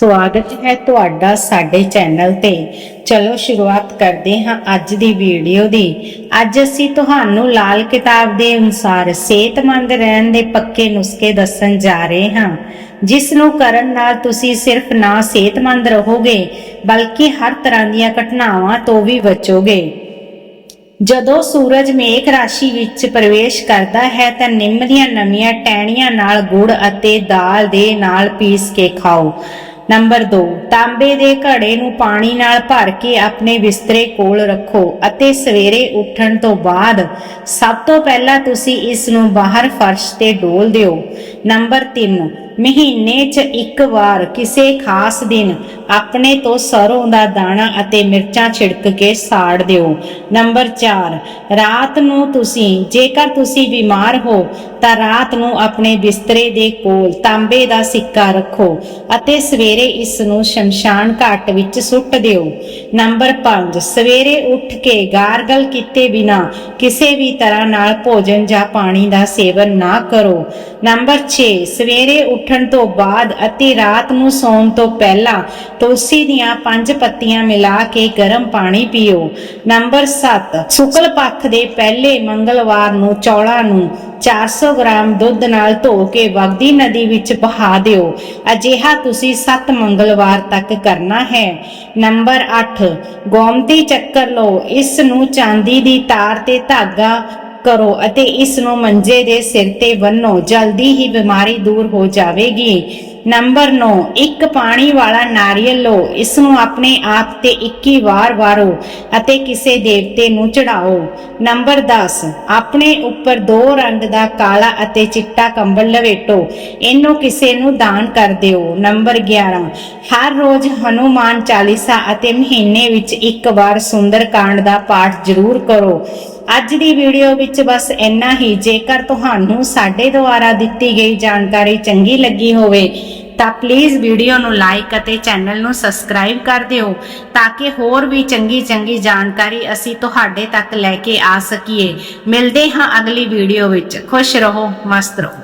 ਸਵਾਗਤ ਹੈ ਤੁਹਾਡਾ ਸਾਡੇ ਚੈਨਲ ਤੇ। ਚਲੋ ਸ਼ੁਰੂਆਤ ਕਰਦੇ ਹਾਂ ਅੱਜ ਦੀ ਵੀਡੀਓ ਦੀ। ਅੱਜ ਅਸੀਂ ਤੁਹਾਨੂੰ ਲਾਲ ਕਿਤਾਬ ਦੇ ਅਨੁਸਾਰ ਸਿਹਤਮੰਦ ਰਹਿਣ ਦੇ ਪੱਕੇ ਨੁਸਖੇ ਦੱਸਣ ਜਾ ਰਹੇ ਹਾਂ। ਜਿਸ ਨੂੰ ਕਰਨ ਨਾਲ ਤੁਸੀਂ ਸਿਰਫ ਨਾ ਸਿਹਤਮੰਦ ਰਹੋਗੇ, ਬਲਕਿ ਹਰ ਤਰ੍ਹਾਂ ਦੀਆਂ ਘਟਨਾਵਾਂ ਤੋਂ ਵੀ ਬਚੋਗੇ। ਜਦੋਂ ਸੂਰਜ ਮੇਖ ਰਾਸ਼ੀ ਵਿੱਚ ਪ੍ਰਵੇਸ਼ ਕਰਦਾ ਹੈ, ਤਾਂ ਨਿੰਮ ਦੀਆਂ ਨਵੀਆਂ ਟਹਿਣੀਆਂ ਨਾਲ ਗੁੜ ਅਤੇ ਦਾਲ ਦੇ ਨਾਲ ਪੀਸ ਕੇ ਖਾਓ। ਨੰਬਰ 2 ਤਾਂਬੇ ਦੇ ਘੜੇ ਨੂੰ ਪਾਣੀ ਨਾਲ ਭਰ ਕੇ ਆਪਣੇ ਬਿਸਤਰੇ ਕੋਲ ਰੱਖੋ ਅਤੇ ਸਵੇਰੇ ਉੱਠਣ ਤੋਂ ਬਾਅਦ ਸਭ ਤੋਂ ਪਹਿਲਾਂ ਤੁਸੀਂ ਇਸ ਨੂੰ ਬਾਹਰ ਫਰਸ਼ ਤੇ ਡੋਲ ਦਿਓ। ਨੰਬਰ 3 ਮਹੀਨੇ 'ਚ ਇੱਕ ਵਾਰ ਕਿਸੇ ਖਾਸ ਦਿਨ ਆਪਣੇ ਤੋਂ ਸਰੋਂ ਦਾ ਦਾਣਾ ਅਤੇ ਮਿਰਚਾਂ ਛਿੜਕ ਕੇ ਸਾੜ ਦਿਓ। ਨੰਬਰ 4 ਰਾਤ ਨੂੰ ਤੁਸੀਂ, ਜੇਕਰ ਤੁਸੀਂ ਬਿਮਾਰ ਹੋ, ਤਾਂ ਰਾਤ ਨੂੰ ਆਪਣੇ ਬਿਸਤਰੇ ਦੇ ਕੋਲ ਤਾਂਬੇ ਦਾ ਸਿੱਕਾ ਰੱਖੋ ਅਤੇ ਸਵੇਰੇ ਇਸ ਨੂੰ ਸ਼ਮਸ਼ਾਨ ਘਾਟ ਵਿੱਚ ਸੁੱਟ ਦਿਓ। ਨੰਬਰ 5 ਸਵੇਰੇ ਉੱਠ ਕੇ ਗਾਰਗਲ ਕੀਤੇ ਬਿਨਾ ਕਿਸੇ ਵੀ ਤਰ੍ਹਾਂ ਨਾਲ ਭੋਜਨ ਜਾਂ ਪਾਣੀ ਦਾ ਸੇਵਨ ਨਾ ਕਰੋ। ਨੰਬਰ 6 ਸਵੇਰੇ ਉੱਠਣ ਤੋਂ ਬਾਅਦ ਅਤੇ ਰਾਤ ਨੂੰ ਸੌਣ ਤੋਂ ਪਹਿਲਾਂ ਤੁਲਸੀ ਦੀਆਂ ਪੰਜ ਪੱਤੀਆਂ ਮਿਲਾ ਕੇ ਗਰਮ ਪਾਣੀ ਪੀਓ। ਨੰਬਰ 7 ਸ਼ੁਕਲ ਪੱਖ ਦੇ ਪਹਿਲੇ ਮੰਗਲਵਾਰ ਨੂੰ ਚੌਲਾਂ ਨੂੰ 400 ਗ੍ਰਾਮ ਦੁੱਧ ਨਾਲ ਧੋ ਕੇ ਵਗਦੀ ਨਦੀ ਵਿੱਚ ਬਹਾ ਦਿਓ। ਅਜਿਹਾ ਤੁਸੀਂ 7 ਮੰਗਲਵਾਰ ਤੱਕ ਕਰਨਾ ਹੈ। ਨੰਬਰ 8 ਗੋਮਤੀ ਚੱਕਰ ਲਓ। ਇਸ ਨੂੰ ਚਾਂਦੀ ਦੀ ਤਾਰ ਤੇ ਧਾਗਾ ਕਰੋ ਅਤੇ ਇਸ ਨੂੰ ਮੰਜੇ ਦੇ ਸਿਰ ਤੇ ਬੰਨੋ ਜਲਦੀ ਹੀ ਬਿਮਾਰੀ ਦੂਰ ਹੋ ਜਾਵੇਗੀ। ਨੰਬਰ 9 ਇੱਕ ਪਾਣੀ ਵਾਲਾ ਨਾਰੀਅਲ ਲਓ। ਇਸ ਨੂੰ ਆਪਣੇ ਆਪ ਤੇ 21 ਵਾਰ ਵਾਰੋ ਅਤੇ ਕਿਸੇ ਦੇਵਤੇ ਨੂੰ ਚੜਾਓ। ਨੰਬਰ 10 ਆਪਣੇ ਉੱਪਰ ਦੋ ਰੰਗ ਦਾ ਕਾਲਾ ਅਤੇ ਚਿੱਟਾ ਕੰਬਲ ਲਵੇਟੋ। ਇਹਨੂੰ ਕਿਸੇ ਨੂੰ ਦਾਨ ਕਰ ਦਿਓ। ਨੰਬਰ 11 ਹਰ ਰੋਜ਼ ਹਨੂਮਾਨ ਚਾਲੀਸਾ ਅਤੇ ਮਹੀਨੇ ਵਿੱਚ ਇੱਕ ਵਾਰ ਸੁੰਦਰਕਾਂਡ ਦਾ ਪਾਠ ਜ਼ਰੂਰ ਕਰੋ। ਅੱਜ ਦੀ ਵੀਡੀਓ ਵਿੱਚ ਬਸ ਇੰਨਾ ਹੀ। ਜੇਕਰ ਤੁਹਾਨੂੰ ਸਾਡੇ ਦੁਆਰਾ ਦਿੱਤੀ ਗਈ ਜਾਣਕਾਰੀ ਚੰਗੀ ਲੱਗੀ ਹੋਵੇ, ਤਾਂ ਪਲੀਜ਼ ਵੀਡੀਓ ਨੂੰ ਲਾਈਕ ਅਤੇ ਚੈਨਲ ਨੂੰ ਸਬਸਕ੍ਰਾਈਬ ਕਰ ਦਿਓ, ਤਾਂ ਕਿ ਹੋਰ ਵੀ ਚੰਗੀ ਚੰਗੀ ਜਾਣਕਾਰੀ ਅਸੀਂ ਤੁਹਾਡੇ ਤੱਕ ਲੈ ਕੇ ਆ ਸਕੀਏ। ਮਿਲਦੇ ਹਾਂ ਅਗਲੀ ਵੀਡੀਓ ਵਿੱਚ। ਖੁਸ਼ ਰਹੋ, ਮਸਤ ਰਹੋ।